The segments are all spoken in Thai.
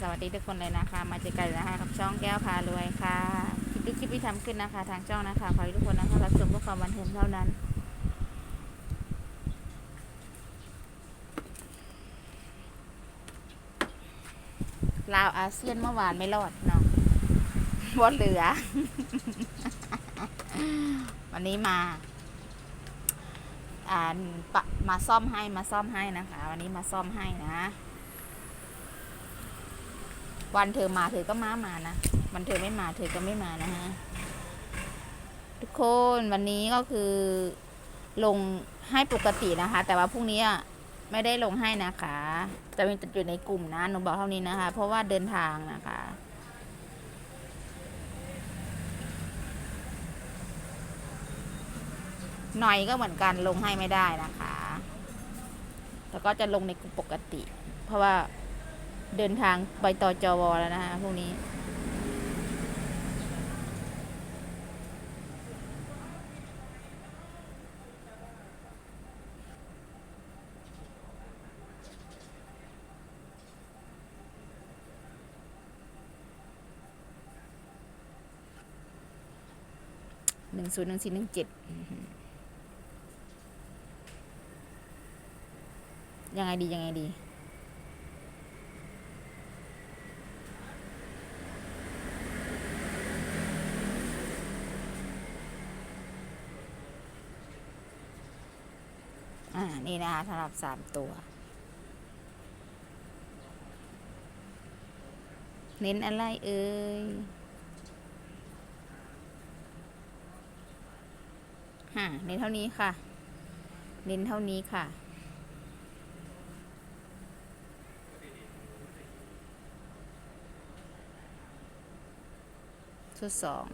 สวัสดีทุกคนเลยนะคะ มาเจอกันนะคะกับช่องแก้วพารวยค่ะคลิปทุกคลิปที่ทำขึ้นนะคะ ทางช่องนะคะขอให้ทุกคนนะคะรับชมเพื่อความบันเทิงเท่านั้นลาวอาเซียนเมื่อวานไม่รอดเนาะวดเหลือ วันนี้มาอ่าปะมาซ่อมให้มาซ่อมให้นะคะ วันนี้มาซ่อมให้นะ วันเธอมาเธอก็มามานะวันเธอไม่มาเธอก็ไม่มานะฮะทุกคนวันนี้ก็คือลงให้ปกตินะคะ แต่ว่าพรุ่งนี้อะไม่ได้ลงให้นะคะ จะมีอยู่ในกลุ่มนะหนูบอกเท่านี้นะคะ เพราะว่าเดินทางนะคะหน่อยก็เหมือนกันลงให้ไม่ได้นะคะ แล้วก็จะลงในกลุ่มปกติ เพราะว่า เดินทางไปต่อจวแล้วนะคะพรุ่งนี้ หนึ่งศูนย์หนึ่งสี่หนึ่งเจ็ดยังไงดี ยังไงดี นี่นะคะสำหรับสามตัว เน้นอะไรเอ่ยฮะเน้นเท่านี้ค่ะ เน้นเท่านี้ค่ะชุดสอง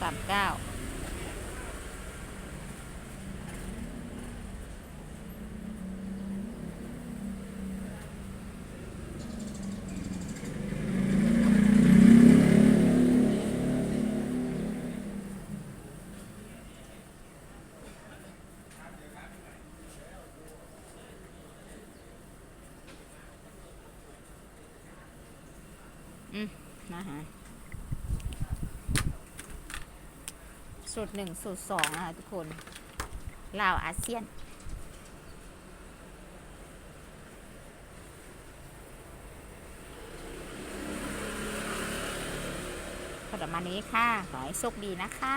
สามเก้าอืมนะฮะ สูตรหนึ่งสูตรสองนะคะทุกคนลาวอาเซียนก็ประมาณนี้ค่ะ ขอให้โชคดีนะคะ